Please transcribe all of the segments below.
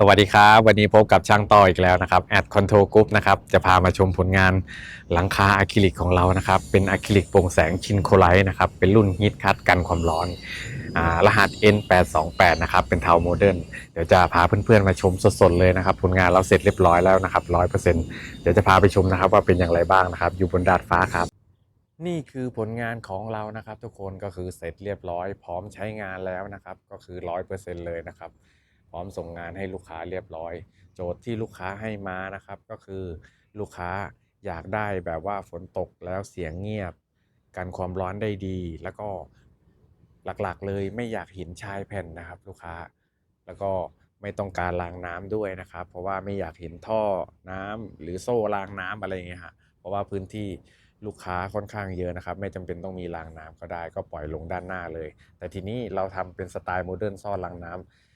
สวัสดีครับ วันนี้พบกับช่างต่ออีกแล้วนะครับแอดคอนโทรกรุ๊ปนะครับจะพามาชมผลงานหลังคาอะคริลิกของเรานะครับ เป็นอะคริลิกโปร่งแสงชินโคไลท์นะครับ เป็นรุ่นฮีทคัตกันความร้อนอรหัส N828 นะครับ เป็นเทาโมเดิร์นเดี๋ยวจะพาเพื่อนๆมาชมสดๆเลยนะครับ ผลงานเราเสร็จเรียบร้อยแล้วนะครับร้อยเปอร์เซ็นต์เดี๋ยวจะพาไปชมนะครับว่าเป็นอย่างไรบ้างนะครับ อยู่บนดาดฟ้าครับ นี่คือผลงานของเรานะครับ ทุกคนก็คือเสร็จเรียบร้อย พร้อมใช้งานแล้วนะครับ ก็คือร้อยเปอร์เซ็นต์เลยนะครับ พร้อมส่งงานให้ลูกค้าเรียบร้อย โจทย์ที่ลูกค้าให้มานะครับก็คือลูกค้าอยากได้แบบว่าฝนตกแล้วเสียงเงียบ กันความร้อนได้ดี แล้วก็หลักๆเลยไม่อยากเห็นชายแผ่นนะครับ ลูกค้า แล้วก็ไม่ต้องการรางน้ำด้วยนะครับ เพราะว่าไม่อยากเห็นท่อน้ำหรือโซ่รางน้ำอะไรเงี้ยฮะเพราะว่าพื้นที่ลูกค้าค่อนข้างเยอะนะครับ ไม่จำเป็นต้องมีรางน้ำก็ได้ ก็ปล่อยลงด้านหน้าเลย แต่ทีนี้เราทำเป็นสไตล์โมเดิร์นซ่อนรางน้ำอ่า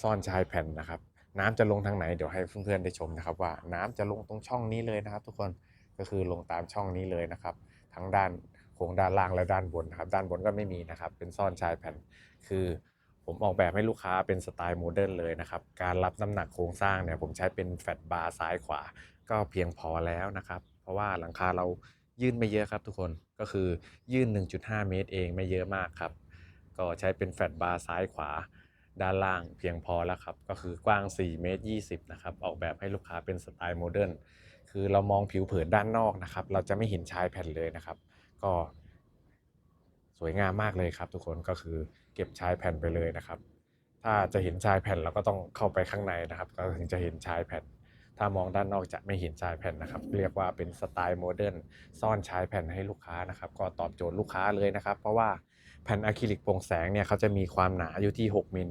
ซ่อนชายแผ่นนะครับ น้ำจะลงทางไหนเดี๋ยวให้เพื่อนๆได้ชมนะครับ ว่าน้ำจะลงตรงช่องนี้เลยนะครับ ทุกคนก็คือลงตามช่องนี้เลยนะครับ ทั้งด้านโครงด้านล่างและด้านบนนะครับ ด้านบนก็ไม่มีนะครับ เป็นซ่อนชายแผ่น คือผมออกแบบให้ลูกค้าเป็นสไตล์โมเดิร์นเลยนะครับ การรับน้ำหนักโครงสร้างเนี่ยผมใช้เป็นแฟตบาร์ซ้ายขวา ก็เพียงพอแล้วนะครับ เพราะว่าหลังคาเรายื่นไม่เยอะครับทุกคนก็คือยื่น 1.5 เมตรเองไม่เยอะมากครับ ก็ใช้เป็นแฟตบาร์ซ้ายขวา ด้านล่างเพียงพอแล้วครับ ก็คือกว้าง 4 เมตร 20 นะครับ ออกแบบให้ลูกค้าเป็นสไตล์โมเดิร์น คือเรามองผิวเผินด้านนอกนะครับ เราจะไม่เห็นชายแผ่นเลยนะครับ ก็ สวยงามมากเลยครับทุกคน ก็คือเก็บชายแผ่นไปเลยนะครับ ถ้าจะเห็นชายแผ่นเราก็ต้องเข้าไปข้างในนะครับ ก็ถึงจะเห็นชายแผ่น ถ้ามองด้านนอกจะไม่เห็นชายแผ่นนะครับ เรียกว่าเป็นสไตล์โมเดิร์น ซ่อนชายแผ่นให้ลูกค้านะครับ ก็ตอบโจทย์ลูกค้าเลยนะครับ เพราะว่าแผ่นอะคริลิกโปร่งแสงเนี่ยเขาจะมีความหนาอยู่ที่ 6 มิล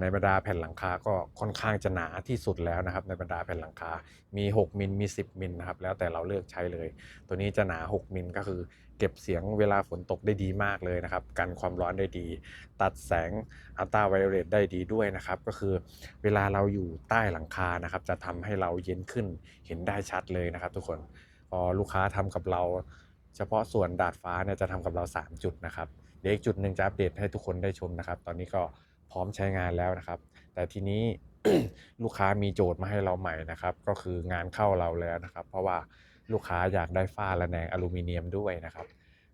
ในบรรดาแผ่นหลังคาก็ค่อนข้างจะหนาที่สุดแล้วนะครับ ในบรรดาแผ่นหลังคา มี 6 มิล มี 10 มิลนะครับ แล้วแต่เราเลือกใช้เลย ตัวนี้จะหนา 6 มิลก็คือเก็บเสียงเวลาฝนตกได้ดีมากเลยนะครับ กันความร้อนได้ดี ตัดแสงอัลตราไวโอเลตได้ดีด้วยนะครับ ก็คือเวลาเราอยู่ใต้หลังคานะครับ จะทำให้เราเย็นขึ้น เห็นได้ชัดเลยนะครับทุกคน พอลูกค้าทำกับเรา เฉพาะส่วนดาดฟ้าเนี่ยจะทำกับเรา 3 จุดนะครับ เดี๋ยวอีกจุดหนึ่งจะอัปเดตให้ทุกคนได้ชมนะครับ ตอนนี้ก็ พร้อมใช้งานแล้วนะครับ แต่ทีนี้ลูกค้ามีโจทย์มาให้เราใหม่นะครับ ก็คืองานเข้าเราแล้วนะครับ เพราะว่าลูกค้าอยากได้ฝ้าระแนงอลูมิเนียมด้วยนะครับ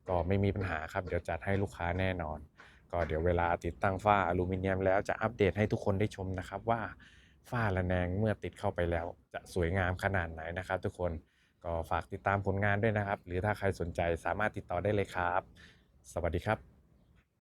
ก็ไม่มีปัญหาครับเดี๋ยวจัดให้ลูกค้าแน่นอน ก็เดี๋ยวเวลาติดตั้งฝ้าอลูมิเนียมแล้วจะอัปเดตให้ทุกคนได้ชมนะครับว่าฝ้าระแนงเมื่อติดเข้าไปแล้ว จะสวยงามขนาดไหนนะครับ ทุกคนก็ฝากติดตามผลงานด้วยนะครับ หรือถ้าใครสนใจสามารถติดต่อได้เลยครับ สวัสดีครับ